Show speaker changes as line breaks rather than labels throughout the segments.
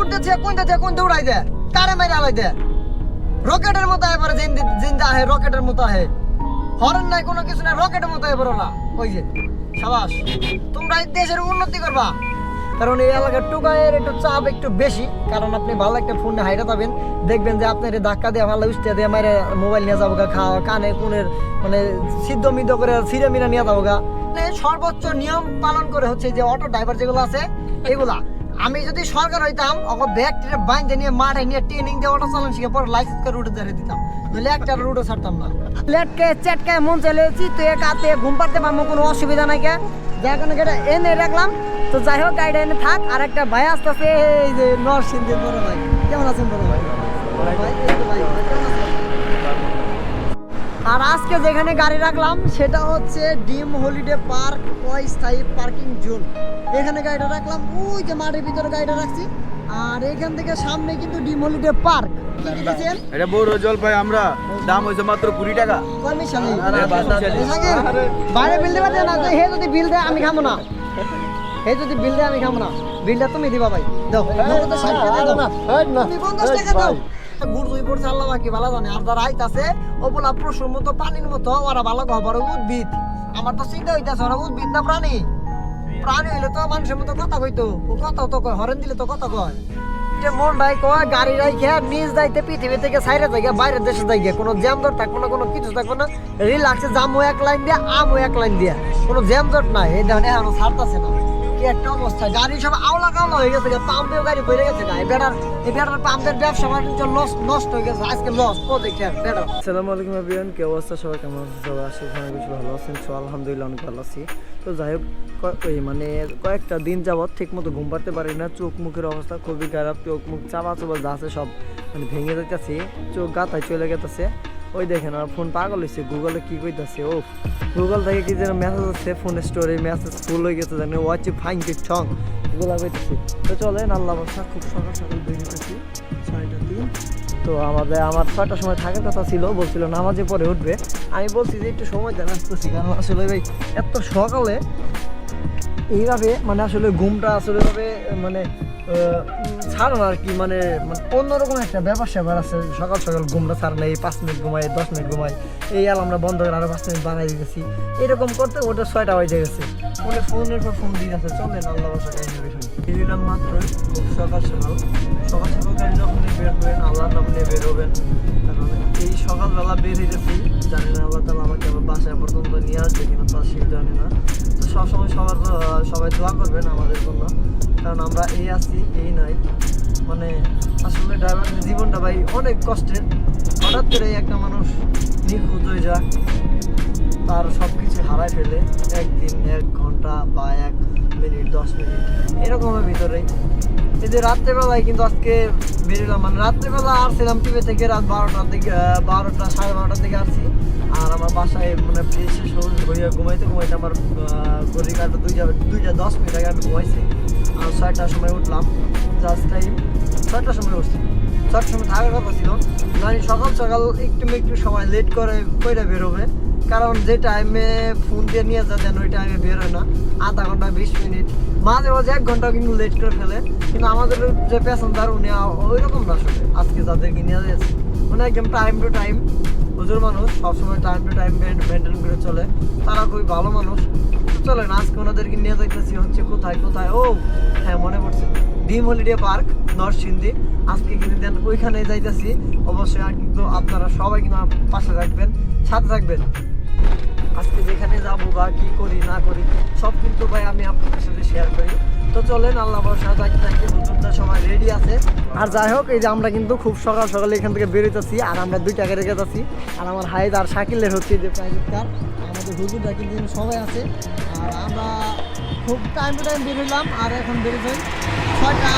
উঠতে থেকে কোন থেকে কোন দৌড়াই দে? কারে মাইরে আলাই দে। রকেটের মতো আয় পরে জিন জিন্দা আহে, রকেটের মতো আহে। হরেন নাই, কোনো কিছু নাই, রকেটের মতো পড়ো না ওই যে, সাবাস, তোমরা এই দেশের উন্নতি করবা। কারণ এই এলাকার টুকায়ের একটু চাপ একটু বেশি। কারণ আপনি ভালো একটা ফোন হাইটা পাবেন দেখবেন যে আপনার ধাক্কা দিয়ে ভালো উষ্টিয়া দিয়ে মারে মোবাইল নিয়ে যাব গা খাওয়া কানে কোনের মানে সিদ্ধ মিদ্ধ করে সিরে মিরা নিয়ে যাব গা মানে সর্বোচ্চ নিয়ম পালন করে হচ্ছে যে অটো ড্রাইভার যেগুলো আছে, এগুলা। আমি যদি সরকার হইতাম ওকে ব্যাগ টেরে বাইন্দে নিয়ে মাঠে নিয়ে ট্রেনিং দিয়ে অটো চালান শিখে পরে লাইসেন্স করে রুটে ধরে দিতাম। নইলে একটা রুটও ছাড়তাম না। লেটকে চেটকে মন চলে চিতে কাতে ঘুম পাড়তে পারব কোনো অসুবিধা নাই কে। যার এটা এনে রাখলাম। তো যাই হোক এনে থাক আর একটা ভাই আসতেছে এই যে নরসিংদীর বড় ভাই। কেমন আছেন বড় ভাই? ভাই, ভাই, কেমন আছেন? আর আজকে যেখানে গাড়ি রাখলাম সেটা হচ্ছে ডিম হলিডে পার্ক অস্থায়ী পার্কিং জোন। এখানে গাড়িটা রাখলাম ওই যে মাঠের ভিতরে গাড়িটা রাখছি। আর এখান থেকে সামনে কিন্তু ডিম হলিডে পার্ক।
এটা বড় জল আমরা দাম হয়েছে মাত্র কুড়ি টাকা।
কমিশন
আরে বাসা
বাইরে বিল দেবা না হে যদি বিল দেয় আমি খাব না। হে যদি বিল দেয় আমি খাব না। বিলটা তুমি দিবা ভাই। দাও নগদ পড়ছে, আল্লাহ বাকি ভালো জানে। আর যারা আইতাছে, ও বলা পশুর মতো পানির মতো, ওরা ভালো খবর উদ্ভিদ। আমার তো চিন্তা ওরা উদ্ভিদ না প্রাণী? প্রাণী হইলে তো মানুষের মতো কথা কইতো। ও কথা তো কয়, হরেন দিলে তো কথা কয়। মন রাই কয়, গাড়ি পৃথিবী বাইরের দেশে যাই কোনো জ্যাম জট থাকব না, কোনো কিছু থাকব না। রিল্যাক্সে জামও এক লাইন দিয়া আমও এক লাইন দিয়া। কোনো জ্যাম জট নাই, এই এখনও ছাড়তাছে না। একটা অবস্থা, গাড়ি সব আওলা কাওলা হয়ে গেছে গাড়ি গেছে না বেড়ার এই বেড়ার পাম্পের ব্যবসা বাণিজ্য লস নষ্ট হয়ে গেছে, আজকে লস
আসসালামু আলাইকুম এভরিওয়ান কি অবস্থা? সবাই কেমন বেশি ভালো আছেন। সো, আলহামদুলিল্লাহ অনেক ভালো আছি। তো যাই হোক ওই মানে কয়েকটা দিন যাবৎ ঠিক মতো ঘুম পাড়তে পারি না। চোখ মুখের অবস্থা খুবই খারাপ, চোখ মুখ চাপা চাপা যা আছে সব মানে ভেঙে যাইতেছে, চোখ গাতায় চলে গেতেছে। ওই দেখেন, আমার ফোন পাগল হয়েছে গুগলে কি কইতাছে? ও গুগল থেকে কি যেন মেসেজ আসছে ফোন স্টোরে মেসেজ ফুল হয়ে গেছে, জানি। ওয়াচ ফাইন কি ঠং এগুলো কইতেছে। তো চলেন, আল্লাহ বর্ষা খুব সকাল সকাল বেরিয়েছি ছয়টা তিন। তো আমাদের, আমার ছয়টার সময় থাকার কথা ছিল, বলছিল নামাজে পরে উঠবে। আমি বলছি যে একটু সময় দেন, আসতেছি। কারণ আসলে ভাই, এত সকালে এইভাবে মানে আসলে ঘুমটা আসলে ভাবে মানে আহ, উম, ছাড়ো না আর কি মানে মানে অন্যরকম একটা ব্যাপার স্যাপার আছে। সকাল সকাল ঘুমটা ছাড় না এই পাঁচ মিনিট ঘুমাই দশ মিনিট ঘুমাই এই আমরা বন্ধ করে আরও পাঁচ মিনিট বানাই দিতেছি। এরকম করতে ওটা ছয়টা বাজে গেছে। ফোনে ফোনের পর ফোন দিয়ে আছে চলেন আল্লাহ দিলাম মাত্রই খুব সকাল সকাল। সকাল সকাল গাড়ি যখন বের হবেন আল্লাহ নাম নিয়ে বের হবেন। কারণ এই সকালবেলা বের হয়ে গেছি জানি না আল্লাহ তালা আমাকে আমার বাসায় পর্যন্ত নিয়ে আসবে কিনা তা সেও জানি না। তো সবসময় সবার সবাই দোয়া করবেন আমাদের জন্য। কারণ আমরা এই আছি, এই নাই। মানে আসলে ড্রাইভারের জীবনটা ভাই অনেক কষ্টের। হঠাৎ করে একটা মানুষ নিখোঁজ হয়ে যাক, তার সব কিছু হারাই ফেলে। একদিন, এক ঘণ্টা বা এক মিনিট, দশ মিনিট, এরকমের ভিতরেই এই যে রাত্রেবেলায় কিন্তু আজকে বেরোলাম। মানে রাত্রেবেলা আসছিলাম টিভি থেকে, রাত বারোটার দিকে বারোটা, সাড়ে বারোটার দিকে আসছি। আর আমার বাসায় মানে ফ্রেশ হইয়া ঘুমাইতে ঘুমাইতে আমার ঘড়ি কাটা দুইটা দুইটা দশ মিনিট আগে আমি ঘুমাইছি। ছয়টার সময় উঠলাম। জাস্ট টাইম ছয়টার সময় উঠছি। ছয়টার সময় থাকার কথা ছিল। মানে সকাল সকাল একটু একটু সময় লেট করে, কইরা বেরোবে। কারণ যে টাইমে ফোন দিয়ে নিয়ে যাবেন ওই টাইমে বেরোয় না। আধা ঘণ্টা, বিশ মিনিট। মাঝে মাঝে এক ঘণ্টা কিন্তু লেট করে ফেলে। কিন্তু আমাদের যে প্যাসেঞ্জার উনি ওই রকম না আসলে। আজকে যাদেরকে নিয়ে যাচ্ছে মানে একদম টাইম টু টাইম হুজুর মানুষ, সবসময় টাইম টু টাইম মেনটেন করে চলে। তারা খুবই ভালো মানুষ। চলেন, আজকে ওনাদেরকে নিয়ে যাইতেছি হচ্ছে কোথায় কোথায়? ও হ্যাঁ মনে পড়ছে। ডিম হলিডে পার্ক, নরসিংদী। আজকে কিন্তু দেন ওইখানে যাইতেছি। অবশ্যই কিন্তু আপনারা সবাই কিন্তু পাশে থাকবেন, সাথে থাকবেন। আজকে যেখানে যাব বা কি করি, না করি, সব কিন্তু ভাই আমি আপনাদের সাথে শেয়ার করি। তো চলেন, আল্লাহ ভরসা যাইতে যাইতে হুজুরটা সবাই রেডি আছে। আর যাই হোক, এই যে আমরা কিন্তু খুব সকাল সকাল এখান থেকে বেরোতেছি আর আমরা দুই টাকা রেখে যাচ্ছি। আর আমার হাইদ আর শাকিলের হচ্ছে যে প্রাইভেট কার হুজুরটা কিন্তু সবাই আছে। আর আমরা খুব টাইম টু টাইম বেরোলাম আর এখন বেরোবেন ছয়টা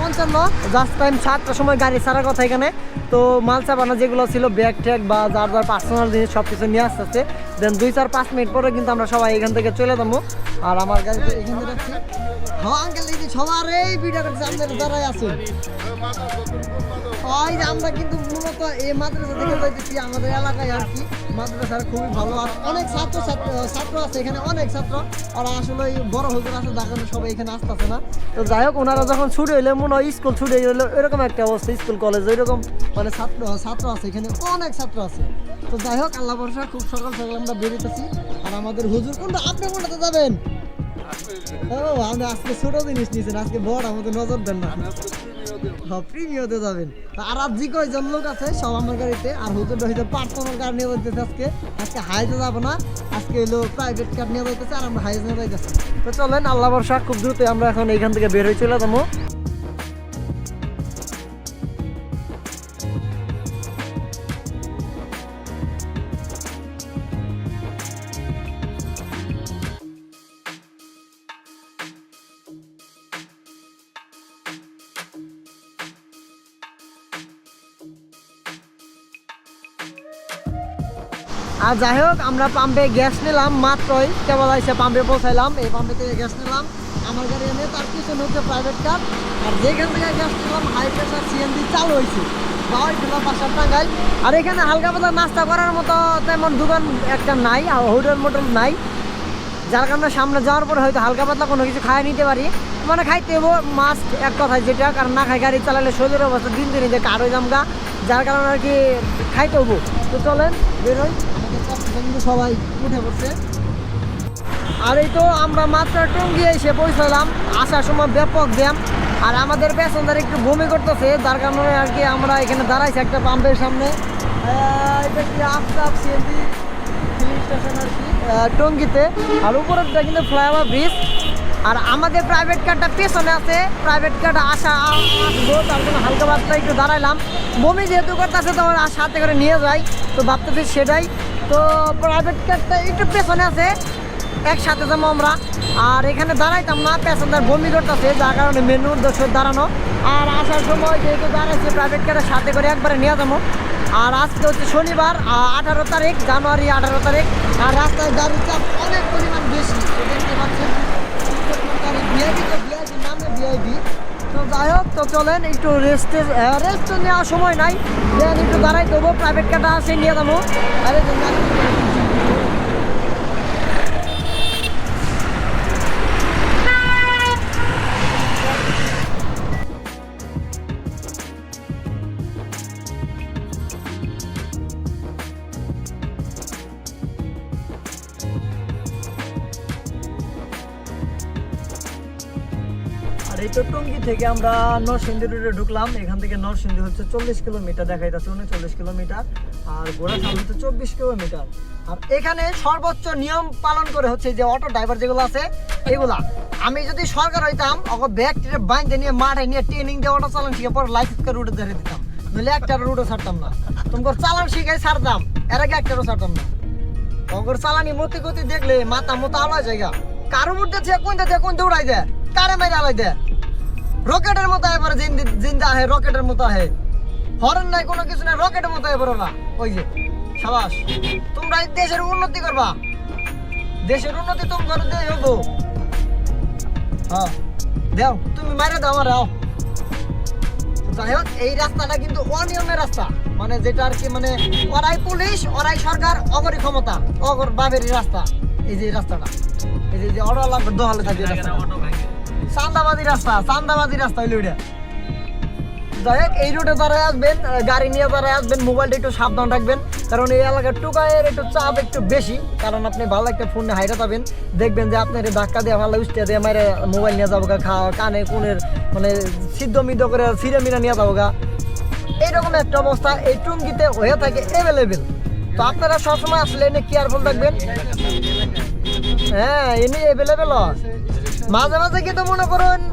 পঞ্চান্ন। জাস্ট টাইম সাতটার সময় গাড়ি ছাড়ার কথা এখানে। তো মাল চাপানো যেগুলো ছিল ব্যাগ ট্যাগ বা যার যার পার্সোনাল জিনিস সব কিছু নিয়ে আসতে আসতে দেন দুই চার পাঁচ মিনিট পরে কিন্তু আমরা সবাই এখান থেকে চলে যাব। আর আমার গাড়িতে এখানে রাখছি হ্যাঁ আঙ্কেল সবার এই ভিডিও করছে ওই আমরা কিন্তু মূলত এই মাদ্রাসা থেকে যাইতেছি, আমাদের এলাকায় আর কি। মাদ্রাসার খুবই ভালো। আর অনেক ছাত্র ছাত্র আছে এখানে, অনেক ছাত্র। ওরা আসলে বড় হুজুর আছে যার সবাই এখানে আসতেছে না। তো যাই হোক, ওনারা যখন ছুটি হইলে, মনে হয় স্কুল ছুটি হইলে এরকম একটা অবস্থা, স্কুল, কলেজ এরকম মানে ছাত্র ছাত্র আছে এখানে, অনেক ছাত্র আছে। তো যাই হোক, আল্লাহ ভরসা, খুব সকাল সকাল আমরা বেরোতেছি আর আমাদের হুজুর কোনটা? আপনি কোনটাতে যাবেন? ও আপনি আজকে ছোট জিনিস নিয়েছেন আজকে বড় আমাদের নজর দেন না। প্রিমিয়তে যাবেন। আর আর যে কয়জন লোক আছে? সব আমার গাড়িতে। আর হুজুর হয়তো পার্সোনাল কার নিয়ে যাইতেছে আজকে। আজকে হাইজে যাব না। আজকে হলো প্রাইভেট কার নিয়ে যাইতেছে আর আমরা হাইজে নিয়ে যাইতেছি তো চলেন, আল্লাহ বর্ষা খুব দ্রুত আমরা এখন এইখান থেকে বের হয়ে চলে আর যাই হোক, আমরা পাম্পে গ্যাস নিলাম, মাত্রই কেবল এসে পাম্পে পৌঁছাইলাম। এই পাম্পে থেকে গ্যাস নিলাম। আমার গাড়ি এনে তার পিছনে হচ্ছে প্রাইভেট কার আর যেখান থেকে গ্যাস নিলাম হাই প্রেশার সিএনজি চালু হয়েছে আর এখানে হালকা পাতলা নাস্তা করার মতো তেমন দোকান একটা নাই হোটেল মোটেল নাই। যার কারণে সামনে যাওয়ার পরে হয়তো হালকা পাতলা কোনো কিছু খাই নিতে পারি। মানে খাইতে হব মাস্ট এক কথায় যেটা, কারণ না খাই গাড়ি চালালে শরীরের অবস্থা দিন দিন যে কারও জামগা যার কারণে আর কি খাইতে হব তো চলেন চারপাশে কিন্তু সবাই উঠে পড়ছে। আর এই তো আমরা মাত্র টঙ্গি এসে পৌঁছালাম। আসার সময় ব্যাপক জ্যাম আর আমাদের প্যাসেঞ্জার একটু বমি করতেছে, যার কারণে আর কি আমরা এখানে দাঁড়াইছি একটা পাম্পের সামনে। এটা কি আফতাব সিএনজি স্টেশন আর কি? টঙ্গিতে। আর উপরেরটা কিন্তু ফ্লাইওভার ব্রিজ। আর আমাদের প্রাইভেট কারটা পেছনে আছে। প্রাইভেট কারটা আসা আসব, তার জন্য হালকা বার্তা একটু দাঁড়াইলাম। বমি যেহেতু করতেছে, তো আর সাথে করে নিয়ে যাই। তো ভাবতেছি সেটাই। তো প্রাইভেট কারটা একটু পেছনে আছে, একসাথে যাব আমরা। আর এখানে দাঁড়াইতাম না প্যাসেঞ্জার বমি করতেছে, যার কারণে মেনু উদ্দেশ্য দাঁড়ানো। আর আসার সময় যেহেতু দাঁড়াইছে প্রাইভেট কারের সাথে করে একবারে নিয়ে যাব। আর আজকে হচ্ছে শনিবার আঠারো তারিখ, জানুয়ারি আঠারো তারিখ। আর রাস্তায় গাড়ির চাপ অনেক পরিমাণ বেশি দেখতে পাচ্ছেন। ভিআইপি তো ভিআইপি, নামে ভিআইপি। তো যাই হোক, তো চলেন, একটু রেস্টে রেস্ট নেওয়ার সময় নাই। দেন একটু দাঁড়াই দেবো প্রাইভেট কারটা আছে, নিয়ে যাব। আর থেকে আমরা নরসিংদী রোডে ঢুকলাম। এখান থেকে নরসিংদী হচ্ছে চল্লিশ কিলোমিটার দেখাই দেখাইতেছে উনচল্লিশ কিলোমিটার। আর গোড়া গোড়াশাল হচ্ছে চব্বিশ কিলোমিটার। আর এখানে সর্বোচ্চ নিয়ম পালন করে হচ্ছে যে অটো ড্রাইভার যেগুলো আছে, এগুলা। আমি যদি সরকার হইতাম, ওকে ব্যাগ টেরে বাইন্দে নিয়ে, মাঠে নিয়ে ট্রেনিং দিয়ে অটো চালান শিখে পরে লাইসেন্স করে রুটে ধরে দিতাম। নইলে একটা রুটও ছাড়তাম না। তোমার চালান শিখাই ছাড়তাম, এর আগে একটারও ছাড়তাম না। অগর চালানি মতি গতি দেখলে মাথা মতো আলাদা জায়গা কারও মধ্যে থেকে কোন থেকে কোন দৌড়াই দেয়, কারে মেরে আলাই দেয়? রকেটের মতো এবারে জিন্দা আহে, রকেটের মতো আহে। হরেন নাই, কোনো কিছু নাই, রকেটের মতো এবার ওরা ওই যে, সাবাস। তোমরা দেশের উন্নতি করবা। দেশের উন্নতি তোমার দিয়ে হব হ্যাঁ। দেও, তুমি মারে দাও আমার দাও যাই হোক, এই রাস্তাটা কিন্তু অনিয়মের রাস্তা। মানে যেটা আর কি মানে ওরাই পুলিশ, ওরাই সরকার, অগরি ক্ষমতা, অগর বাবেরই রাস্তা। এই যে রাস্তাটা। এই যে- অটো লাগবে দোহালে থাকে এই রাস্তাটা। চান্দাবাজি রাস্তা চান্দাবাজি রাস্তা হইল যাই হোক এই রুটে যারা আসবেন গাড়ি নিয়ে যারা আসবেন মোবাইলটা একটু সাবধান রাখবেন, কারণ এই এলাকার টুকায়ের একটু চাপ একটু বেশি, কারণ আপনি ভালো একটা ফোনে হাইরা পাবেন দেখবেন যে আপনার ধাক্কা দিয়ে ভালো উস্তে দিয়ে মারে মোবাইল নিয়ে যাব খাওয়া কানে কোনের মানে সিদ্ধ মিদ্ধ করে সিরে মিরা নিয়ে যাব গা এইরকম একটা অবস্থা, এই টুঙ্গিতে হয়ে থাকে অ্যাভেলেবেল তো আপনারা সবসময় আসলে এনে কেয়ারফুল থাকবেন। হ্যাঁ এনে অ্যাভেলেবেল মাঝে মাঝে কিন্তু মনে করুন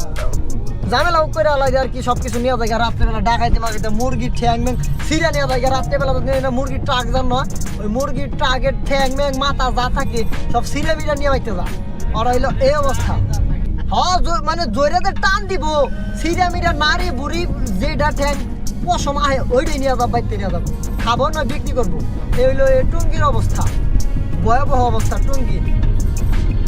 ঝামেলা করে আলাদা আর কি সব কিছু নিয়ে যায় রাত্রেবেলা ডাকাইতে মাগাইতে মুরগির ঠ্যাং ম্যাং, সিরা নিয়ে যায় রাত্রেবেলা তো না মুরগির ট্রাক যান নয় ওই মুরগির ট্রাকের ঠ্যাং ম্যাং, মাথা যা থাকে, সব সিরে মিরা নিয়ে বাইতে যা। ওরা হইল এই অবস্থা। হ্যাঁ জো- মানে জোরেতে টান দিব, সিরা মিরা, নারী, বুড়ি যেটা ঠ্যাং, পশম আহে, ওইটাই নিয়ে যাব বাইতে নিয়ে যাব। খাব না, বিক্রি করব। এই হইল এই টুঙ্গির অবস্থা। ভয়াবহ অবস্থা, টুঙ্গির।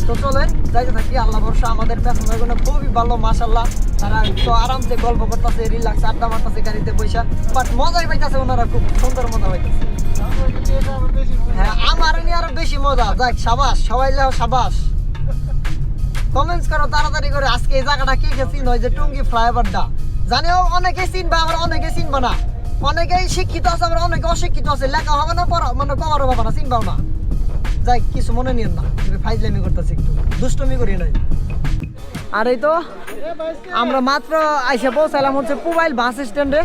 তো চলেন, যাইতে থাকি, আল্লাহ ভরসা, আমাদের প্যাসেঞ্জারগুলো খুবই ভালো মাসাল্লাহ তারা তো আরামসে গল্প করতেছে রিল্যাক্স আড্ডা মারতেছে, গাড়িতে বৈশা বাট মজাই পাইতেছে ওনারা, খুব সুন্দর মজা পাইতেছে। হ্যাঁ আমার নিয়ে আরও বেশি মজা। যাক, সাবাস, সবাই যাও, সাবাস। কমেন্টস করো, তাড়াতাড়ি করে, আজকে এই জায়গাটা কে কে চিন হয় যে টুঙ্গি ফ্লাইওভারটা জানিও অনেকে চিনবে আবার অনেকে চিনবে না। অনেকেই শিক্ষিত আছে আবার অনেকে অশিক্ষিত আছে, লেখা হবে না মানে কমারও হবে না, চিনবাও না। যাই কিছু মনে নিয়েন না। ফাইজলামি করতেছি একটু। দুষ্টমি করি নাই। আর এই তো আমরা মাত্র আইসা পৌঁছালাম হচ্ছে পুবাইল বাস স্ট্যান্ডে।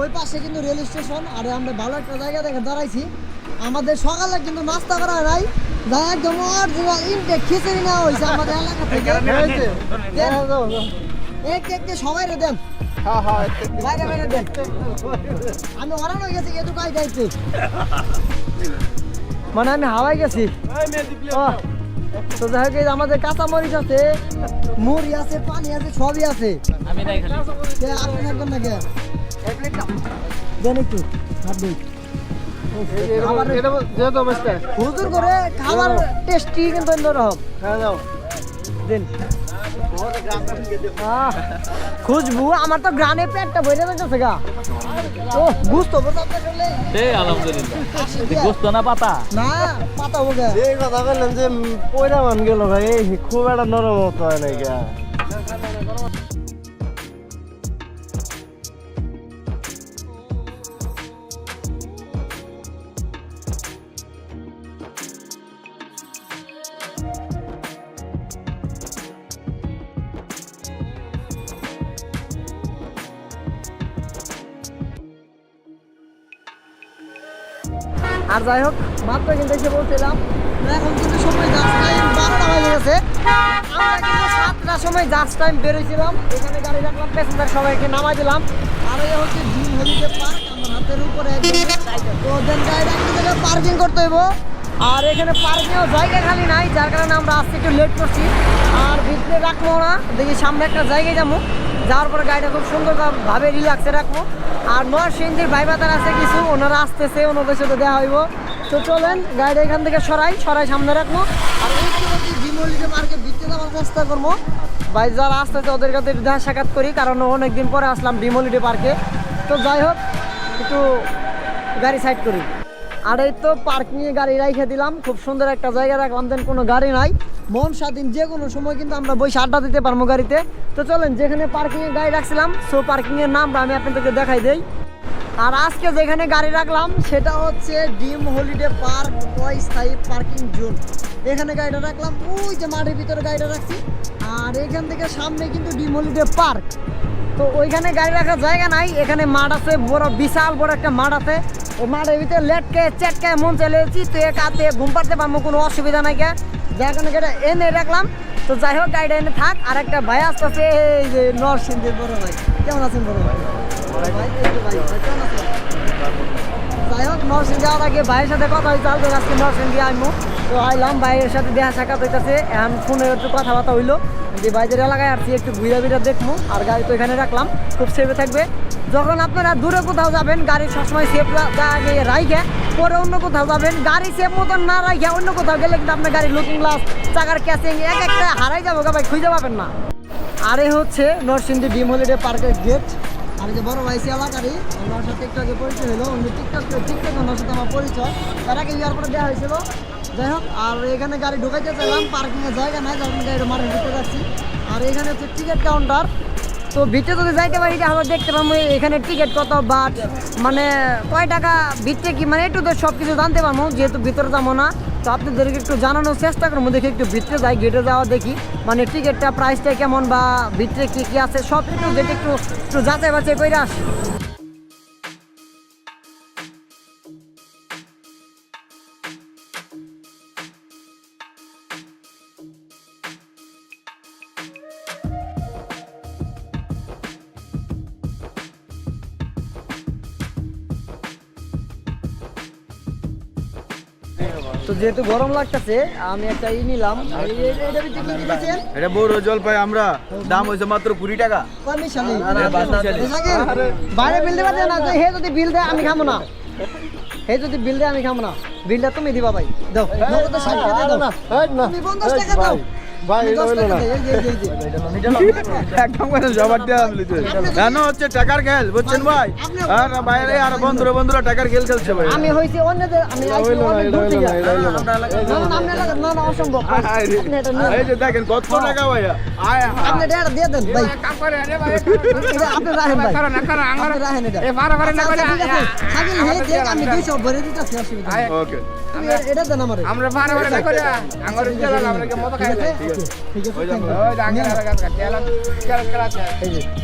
ওই পাশে কিন্তু রেল স্টেশন আর আমরা ভালো একটা জায়গা দেখে দাঁড়াইছি। আমাদের সকালে কিন্তু নাস্তা করা হয় নাই যা একদম অরিজিনাল ইনটেক খিচুড়ি নেওয়া হয়েছে আমাদের এলাকা থেকে। এক সবাই রে দেন। বাইরে বাইরে দেন। আমি অরান হয়ে গেছি এটুকু আই যাইতে মানে আমি হাওয়াই গেছি। তো যাই হোক আমাদের কাঁচা মরিচ আছে মুড়ি আছে পানি আছে সবই আছে। কে আপনি থাকবেন না কে দেন একটু হাত দিন খাবার- হুজুর করে খাবার টেস্টি কিন্তু অন্যরকম। দিন। খুশবু আমার তো গ্রানে পেটটা ভরে যাচ্ছে গা। ও বোঝাতে
এই আলহামদুলিল্লাহ। গোস্ত না পাতা?
না পাতা হোক
যে কথা বললেন যে পয়রা মান গেল ভাই খুব একটা নরম হতো নাকি
আর যাই হোক, মাত্র কিন্তু এসে বলছিলাম এখন কিন্তু সময় জাস্ট টাইম বারোটা বেজে গেছে। আমরা কিন্তু সাতটার সময় জাস্ট টাইম বেরোইছিলাম এখানে গাড়ি রাখলাম প্যাসেঞ্জার সবাইকে নামাই দিলাম। আর এই হচ্ছে ডিম হলিডে পার্ক আমার হাতের উপরে তো দেন গাড়ি একটা পার্কিং করতে হইব। আর এখানে পার্কিংও জায়গা খালি নাই, যার কারণে আমরা আজকে একটু লেট করছি। আর ভিতরে রাখব না, দেখি সামনে একটা জায়গায় যাব। যাওয়ার পরে গাড়িটা খুব সুন্দরভাবে রিল্যাক্সে রাখব। আর নরসিংদীর ভাই বাতার আছে কিছু, ওনারা আসতেছে, ওনাদের সাথে দেওয়া হইব। তো চলেন, গাড়িটা এখান থেকে সরাই সরাই সামনে রাখব। আর যাওয়ার চেষ্টা করব। ভাই যারা আসতেছে, ওদের কাছে দেখা সাক্ষাৎ করি, কারণ অনেকদিন পরে আসলাম ডিমলিডে পার্কে তো যাই হোক, একটু গাড়ি সাইড করি। আর এই তো পার্কিংয়ে গাড়ি রাইখে দিলাম। খুব সুন্দর একটা জায়গা রাখলাম দেন কোনো গাড়ি নাই। মন স্বাধীন, যে কোনো সময় কিন্তু আমরা বসে আড্ডা দিতে পারব গাড়িতে। তো চলেন, যেখানে পার্কিংয়ে গাড়ি রাখছিলাম সো পার্কিংয়ের নামটা আমি আপনাদেরকে দেখাই দেই। আর আজকে যেখানে গাড়ি রাখলাম, সেটা হচ্ছে ডিম হলিডে পার্ক, অস্থায়ী পার্কিং জোন। এখানে গাড়িটা রাখলাম, ওই যে মাঠের ভিতরে গাড়িটা রাখছি। আর এখান থেকে সামনে কিন্তু ডিম হলিডে পার্ক। তো ওইখানে গাড়ি রাখার জায়গা নাই, এখানে মাঠ আছে, বড় বিশাল বড় একটা মাঠ আছে। ওই মাঠের ভিতরে লেটকে, চেটকে, মন চলে চিতে কাতে ঘুম পাড়তে পারব, কোনো অসুবিধা নাই কে যার গাড়িটা এনে রাখলাম। তো যাই হোক, গাড়িটা এনে থাক, আর একটা ভাই আসতেছে, এই যে নরসিংদীর বড় ভাই। কেমন আছেন বড় ভাই? যাই হোক নরসিংহ যাওয়ার আগে ভাইয়ের সাথে কথা হয়েছে আলতো আজকে নরসিংহ আইমু। তো আইলাম ভাইয়ের সাথে দেখা সাক্ষাৎ হইতেছে, এখন ফোনে একটু কথাবার্তা হইল। যে ভাইদের এলাকায় আসছি একটু ঘুরে ঘুরে দেখব আর গাড়ি তো এখানে রাখলাম, খুব সেফে থাকবে। যখন আপনারা দূরে কোথাও যাবেন, গাড়ি সবসময় সেফ রাইখে, পরে অন্য কোথাও যাবেন, গাড়ি সেফ মতন না রাইখে, অন্য কোথাও গেলে কিন্তু আপনার গাড়ি লুকিং গ্লাস চাকার ক্যাচিং এক একটা হারাই যাব ভাই, খুঁজে পাবেন না। আরে হচ্ছে নরসিংদী ডিম হলিডে পার্কের গেট আর যে বড় ভাই, সে এলাকারই ওনার সাথে একটু পরিচয় হলো। উনি টিকটক টিকটক ওনার সাথে আমার পরিচয়। তার আগে ইয়ার পরে দেওয়া হয়েছিল। যাই হোক, আর এখানে গাড়ি ঢুকাইতে চাইলাম। পার্কিংয়ের জায়গা নাই, যার গাড়ি মাঠের ভিতরে যাচ্ছি আর এখানে হচ্ছে টিকিট কাউন্টার তো ভিতরে যদি যাইতে পারি তাহলে দেখতে পাবো এখানে টিকিট কত, বাট মানে কয় টাকা ভিতরে কি মানে একটু তো সব কিছু জানতে পারব, যেহেতু ভিতরে যাব না। তো আপনাদেরকে একটু জানানোর চেষ্টা করব, দেখি একটু ভিতরে যাই গেটে যাওয়া দেখি। মানে টিকিটটা প্রাইসটা কেমন বা ভিতরে কী কী আছে, সব একটু দেখে একটু একটু যাচাই বাছাই করে আসি। তো যেহেতু গরম লাগতেছে আমি একটা ই নিলাম। এটা বড়
জল পাই জলপাই আমরা দাম হয়েছে মাত্র কুড়ি টাকা।
বাইরে বিল দেবা না হে যদি বিল দেয় আমি খাব না। হে যদি বিল দেয় আমি খাব না। বিলটা তুমি দিবা ভাই। দাও। নগদ ষাট টাকা দাও। তুমি পঞ্চাশ টাকা দাও।
ভাই, এটা
দশ
না।
দেই, এই যে, এই যে, এই যে।
একদম করে জবাব দেওয়া আমি লিখতে কেন হচ্ছে টাকার খেল বুঝছেন ভাই আর বাইরে আর বন্ধুরা বন্ধুরা টাকার খেল খেলছে ভাই।
আমি হইছি অন্যদের আমি আইছি অনেক দূর থেকে। না না। আপনি এলাকা না না অসম্ভব। এটা
এই যে দেখেন কত টাকা ভাইয়া। আয়
আপনি এটা দিয়ে দেন ভাই। এটা আপনি রাখেন ভাই। আপনি রাখেন এটা। আচ্ছা, আচ্ছা, ঠিক আছে। শাকিল, হে, দেখ, আমি 200 ভরে দিতেছি, অসুবিধা
ওকে
এটা দেন আমারে।
আমরা পারে পারে না। করে আঙ্গুর জেলা আমরা কি মত খাই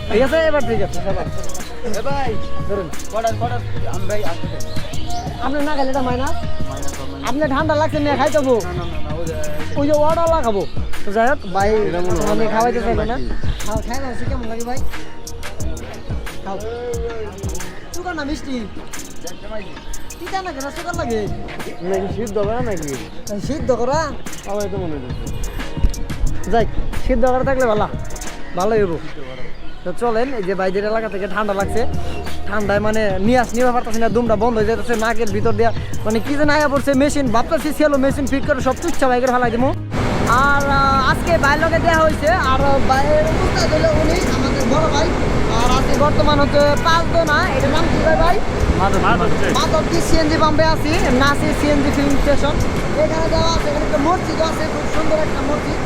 ঠিক আছে? এবার ঠিক আপনি না খেলে এটা মাইনাস? আপনি ঠান্ডা লাগছে মেয়ে খাই দেবো। ওই যে ওয়াটা লাগাবো। তো যাই হোক ভাই আমি খাওয়াইতে চাইব না। খাও খাই না কেমন লাগে ভাই? খাও। সুগার না মিষ্টি? তিতা না কেন সুগার লাগে?
নাকি সিদ্ধ না নাকি?
সিদ্ধ করা?
আমার তো মনে হচ্ছে
যাই সিদ্ধ করা থাকলে ভালো ভালোই হব তো চলেন এই যে বাইদের এলাকা থেকে ঠান্ডা লাগছে। ঠান্ডায় মানে নিয়াস নিতে পারতেছি না দুমটা বন্ধ হয়ে যাচ্ছে নাকের ভিতর দিয়া। মানে কি যেন আয়া পড়ছে মেশিন ভাবতেছি ছিল মেশিন ফিট করে সব তুচ্ছা বাইকের ফেলাই দিব আর আজকে বাইর লগে দেওয়া হয়েছে আর বাইরের উনি আমাদের বড় ভাই। আর আজকে বর্তমান হচ্ছে পাঁচ না এটার নাম কি ভাই ভাই? মাধবদী সিএনজি পাম্পে আছি নাসি সিএনজি ফিল্ম স্টেশন এখানে দেওয়া আছে এখানে একটা মসজিদ আছে খুব সুন্দর একটা মসজিদ।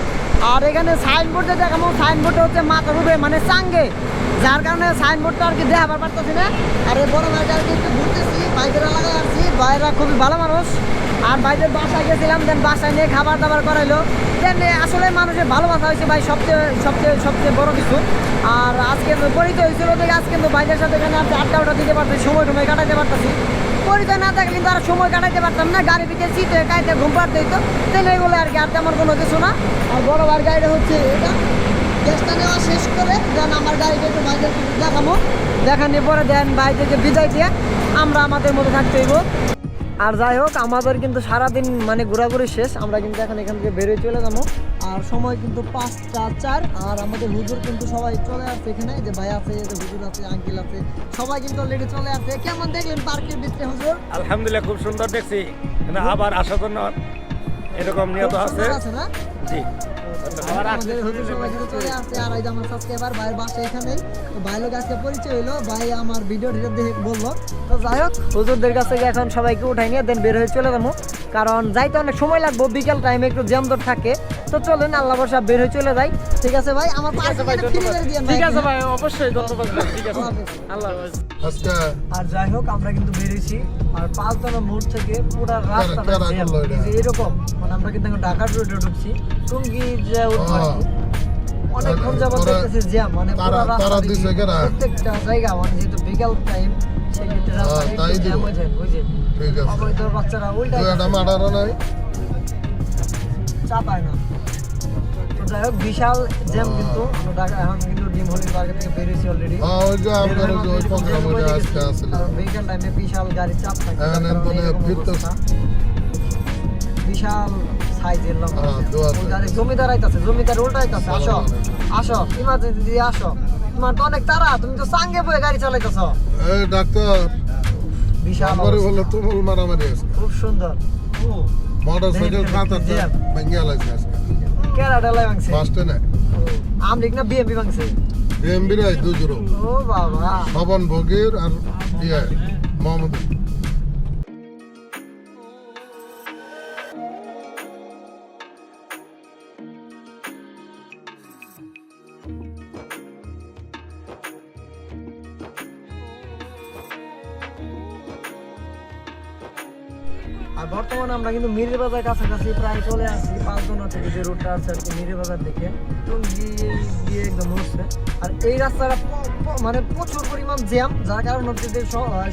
আর এখানে সাইনবোর্ডে দেখাবো। সাইনবোর্ডে হচ্ছে মাথার উপরে মানে চাঙ্গে। যার কারণে সাইনবোর্ডটা আর কি দেখাবার পারতেছি না। আর এই বড় ভাইটা আর কি একটু ঘুরতেছি, বাইকের এলাকায় আসছি ভাইরা খুবই ভালো মানুষ। আর ভাইদের বাসায় গেছিলাম দেন বাসায় নিয়ে খাবার দাবার করাইলো দেন আসলে মানুষের ভালোবাসা হয়েছে ভাই, সবচেয়ে সবচেয়ে সবচেয়ে বড় কিছু। আর আজকে পরিচয় হয়েছিল আজকে কিন্তু ভাইদের সাথে এখানে আড্ডা ওটা দিতে পারতেছি সময় টময় কাটাতে পারতেছি। পরিচয় না থাকলে কিন্তু আর সময় কাটাতে পারতাম না। গাড়ি পিঠে সিটে কাইতে ঘুম পাড়তে হইতো। তাহলে এগুলো আর কি, আর তেমন কোনো কিছু না। আর বড় বার গাড়িটা হচ্ছে এটা। গ্যাসটা নেওয়া শেষ করে দেন আমার গাড়িটা একটু একটু দেখাবো দেখানোর পরে দেন ভাইদেরকে বিদায় দিয়ে আমরা আমাদের মধ্যে থাকতে হইব। আর যাই হোক, আমাদের কিন্তু সারাদিন মানে ঘোরাঘুরি শেষ। আমরা কিন্তু এখন এখান থেকে বেরোয় চলে যাব। আর সময় কিন্তু পাঁচটা চার আর আমাদের হুজুর কিন্তু সবাই চলে আসছে এখানে। যে ভাই আছে যে হুজুর আছে আঙ্কেল আছে সবাই কিন্তু অলরেডি চলে আসছে। কেমন দেখলেন পার্কের ভিতরে হুজুর?
আলহামদুলিল্লাহ খুব সুন্দর দেখছি। আবার আসার জন্য এরকম নিয়ত আছে।
আছে না?
জি।
এখন সবাইকে উঠাই নিয়ে দেন বের হয়ে চলে যাব। কারণ যাইতে অনেক সময় লাগবে বিকেল টাইমে একটু জ্যাম দর থাকে। তো চলেন আল্লাহ বর্ষা বের হয়ে চলে যাই। ঠিক আছে ভাই? আমার ঠিক আছে ভাই
অবশ্যই ধন্যবাদ ঠিক আছে। আল্লাহ
আর যাই হোক আমরা কিন্তু বেরিয়েছি। আর পাঁচতলা মোড় থেকে পুরো রাস্তাটা এরকম মানে আমরা কিন্তু এখন ঢাকার রোডে ঢুকছি। টুঙ্গি যে। অনেকক্ষণ যাবত দেখতেছি জ্যাম মানে পুরো রাস্তা? প্রত্যেকটা জায়গা মানে যেহেতু বিকাল টাইম
তাই
একটু জ্যাম
দিবো।
যায় বুঝে
ঠিক আছে
অবৈধ বাচ্চারা উল্টা
তুই মার্ডার নাই
চাপায় না যাই হোক বিশাল জ্যাম কিন্তু এখন কিন্তু ডিম হলির পার্কে থেকে বেরিয়েছি অলরেডি
হ্যাঁ ওই যে আপনার যে ওই প্রোগ্রাম ওই আজকে আসলে
বিকেল টাইমে বিশাল গাড়ি চাপ থাকে
ফিরতে-
বিশাল সাইজের
হ্যাঁ,
জমিদার আইতাছে জমিদার আসো আসো ইমার্জেন্সি দিয়ে আসো। তোমার তো অনেক তারা তুমি তো সাঙ্গে বয়ে গাড়ি চালাইতেছ।
এই ডাক্তার
বিশাল
আমারই বলে তুমুল মারামারি আছে
খুব সুন্দর। ও
মোটর সাইকেল
দেখি,
কাঁথাতে লাগছে আজকে।
কেরা ডালাই ভাঙছে।
ফার্স্টে না
আমলিক না বিএমপি ভাঙছে।
বিএমবি রাই দুজুরো
ও বাবা।
স্বপন ভগীর আর ইয়ে মোহাম্মদ।
আমরা কিন্তু মিরির বাজার কাছাকাছি প্রায় চলে আসছি পাঁচজনা থেকে যে রোডটা আছে আর কি, মিরির বাজার থেকে টুঙ্গি দিয়ে একদম উঠছে। আর এই রাস্তাটা মানে প্রচুর পরিমাণ জ্যাম যার কারণ হচ্ছে যে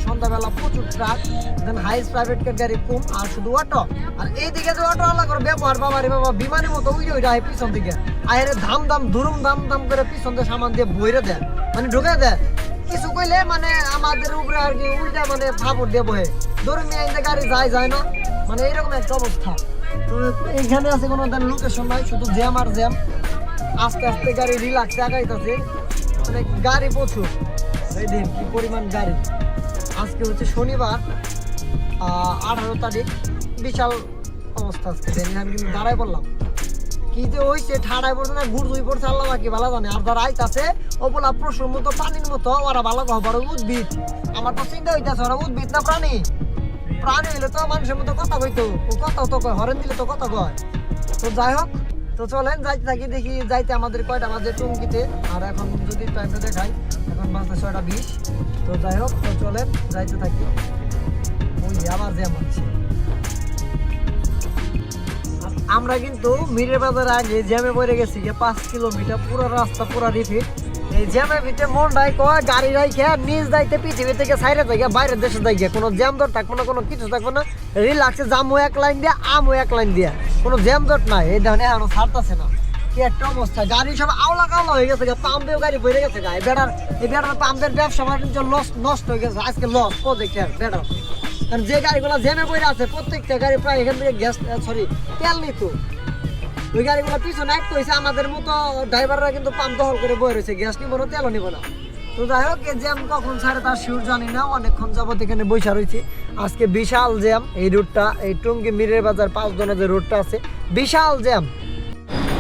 সন্ধ্যাবেলা প্রচুর ট্রাক দেন হাইস প্রাইভেট কার গাড়ি কম, আর শুধু অটো আর এইদিকে যে অটো আলাদা করে, ব্যবহার বাবা রে বাবা, বিমানের মতো উইরে আয় পিছন দিকে। আয়ের ধাম দাম ধুরুম দাম দাম করে পিছন দিয়ে সামান দিয়ে বইরে দেয়। মানে ঢুকে দেয়। কইলে মানে আমাদের উপরে আর কি উল্টা মানে ফাপড় দিয়ে বহে। ধরুন গাড়ি যায় যায় না মানে এরকম একটা অবস্থা। এইখানে আছে কোনো লোকেশন নাই, শুধু জ্যাম আর জ্যাম। আস্তে আস্তে গাড়ি রিল্যাক্সে আগাইতেছে। মানে গাড়ি প্রচুর। এই দিন কি পরিমাণ গাড়ি। আজকে হচ্ছে শনিবার আঠারো তারিখ। বিশাল অবস্থা আজকে। আমি কিন্তু দাঁড়াই পড়লাম। কি যে হইছে, ঠাড়ায় পড়ছে না গুড় দুই পড়ছে, আল্লাহ বাকি ভালো জানে। আর যারা আইতাছে, ও বলা পশুর মতো, পানির মতো, ওরা ভালো খবর উদ্ভিদ। আমার তো চিন্তা হইতাছে, ওরা উদ্ভিদ না প্রাণী? প্রাণী হইলে তো মানুষের মতো কথা কইতো। ও কথা তো কয়, হরেন দিলে তো কথা কয়। তো যাই হোক, তো চলেন, যাইতে থাকি, দেখি যাইতে আমাদের কয়টা বাজে টুঙ্গিতে আর এখন যদি টাইমটা দেখাই, এখন বাজতে ছয়টা বিশ। তো যাই হোক, তো চলেন, যাইতে থাকি। ওই আবার জ্যাম হচ্ছে। আমরা কিন্তু মিরের বাজার আগে জ্যামে পড়ে গেছি পাঁচ কিলোমিটার পুরো রাস্তা, পুরো রিপিট এই জ্যামের ভিতরে মন রাই কয়, গাড়ি রাইখে নিজ দাইতে পৃথিবী থেকে সাইডে যাইগে বাইরের দেশে যাইগে কোনো জ্যাম দর থাকব না, কোনো কিছু থাকব না। রিল্যাক্সে জামও এক লাইন দিয়ে আমও এক লাইন দিয়ে। কোনো জ্যাম জট নাই, এই দেখুন এখনও ছাড়তেছে না। কি একটা অবস্থা। গাড়ি সব আওলা কাওলা হয়ে গেছে পাম্পেও গাড়ি ভরে গেছে গায়ে বেড়ার এই বেড়ার পাম্পের ব্যবসা বাণিজ্য লস নষ্ট হয়ে গেছে। আজকে লস প্রজেক্টের বেড়ার। কারণ যে গাড়িগুলো জ্যামে পড়ে আছে, প্রত্যেকটা গাড়ি প্রায় এখান থেকে গ্যাস সরি তেল নিত। ওই গাড়িগুলো পিছনে এক হয়েছে আমাদের মতো ড্রাইভাররা কিন্তু পাম্প দখল করে বয়ে রয়েছে গ্যাস নিব না, তেলও নিব না। তো যাই হোক, এই জ্যাম কখন ছাড়ে তার শিওর জানি না, অনেকক্ষণ যাবত এখানে বৈশা রয়েছে। আজকে বিশাল জ্যাম এই রুটটা এই টুঙ্গি মিরের বাজার পাঁচ জনের যে রুটটা আছে, বিশাল জ্যাম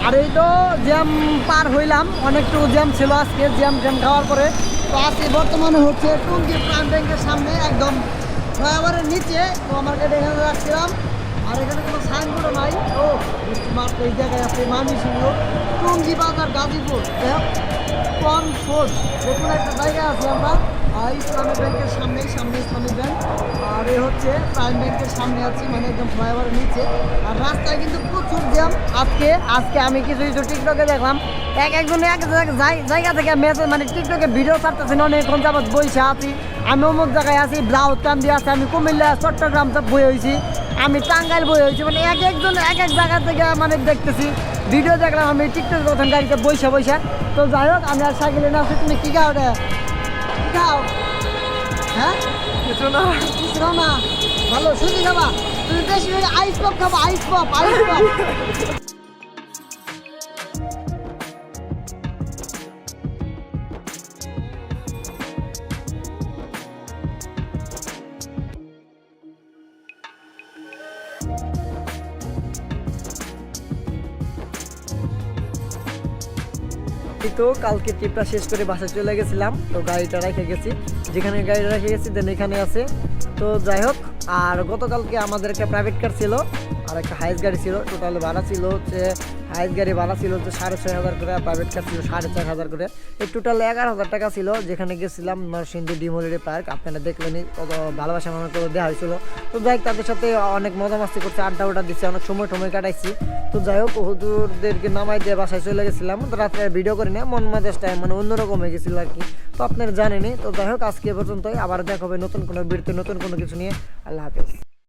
আর এই তো জ্যাম পার হইলাম, অনেকটুকু জ্যাম ছিল আজকে জ্যাম জ্যাম খাওয়ার পরে। তো আজকে বর্তমানে হচ্ছে টুঙ্গি প্রাণ ব্যাংকের সামনে একদম ফ্লাইওভারের নিচে, তো আমার গাড়ি এখানে রাখছিলাম। আর এখানে কোনো সাইনবোর্ডও নাই। ও মাত্র এই জায়গায় আছে মামি সিংহ টুঙ্গি বাজার গাজীপুর কনফোর্ট দেখুন একটা জায়গা আছে আমরা। আর ইসলামী ব্যাংকের সামনে সামনে ইসলামী ব্যাংক। আর এ হচ্ছে প্রাইম ব্যাংকের সামনে আছি মানে একদম ফ্লাইওভারের নিচে। আর রাস্তায় কিন্তু প্রচুর জ্যাম। আজকে আজকে আমি কিছু কিছু টিকটকে দেখলাম। এক একজন এক জায়গা- জায়- জায়গা থেকে মেসেজ মানে টিকটকে ভিডিও ছাড়তেছে না অনেকক্ষণ যাবত বইসে আছি। আমি অমুক জায়গায় আছি ব্লাউজ টান দিয়ে আছি আমি কুমিল্লা চট্টগ্রাম সব বই হয়েছি। আমি টাঙ্গাইল বই হয়েছি মানে এক একজন এক এক জায়গা থেকে মানে দেখতেছি। ভিডিও দেখলাম আমি টিকটক প্রথম গাড়িতে বইসা বইসা। তো যাই হোক আমি আর সাইকেলে না আছি তুমি কি খাও রে? খাও হ্যাঁ? কিছু না। কিছু না ভালো সুজি খাবা তুমি বেশি বেশি আইস পপ খাবা আইস পপ আইস পপ এই তো কালকে ট্রিপটা শেষ করে বাসায় চলে গেছিলাম, তো গাড়িটা রেখে গেছি। যেখানে গাড়িটা রেখে গেছি দেন এখানে আছে। তো যাই হোক, আর গতকালকে আমাদের একটা প্রাইভেট কার ছিল, আর একটা হাইস্ট গাড়ি ছিল টোটাল ভাড়া ছিল হচ্ছে হাইস গাড়ি ভাড়া ছিল হচ্ছে সাড়ে ছয় হাজার করে প্রাইভেট কার ছিল সাড়ে চার হাজার করে। এই টোটাল এগারো হাজার টাকা ছিল, যেখানে গেছিলাম নরসিংদী ডিমোলিটি পার্ক আপনারা দেখলেনই কত ভালোবাসা মানুষ দেওয়া হয়েছিল। তো যাই তাদের সাথে অনেক মজা মাস্তি করছে, আড্ডা উড্ডা দিচ্ছে, অনেক সময় টময় কাটাইছি। তো যাই হোক, হুজুরদেরকে নামাই দিয়ে বাসায় চলে গেছিলাম। তো রাত্রে ভিডিও করি না, মন মেজাজ টাইম মানে অন্যরকম হয়ে গেছিল আর কি। তো আপনারা জানেনই। তো যাই হোক, আজকে পর্যন্তই। আবার দেখা হবে নতুন কোনো বিরতি, নতুন কোনো কিছু নিয়ে। আল্লাহ হাফেজ।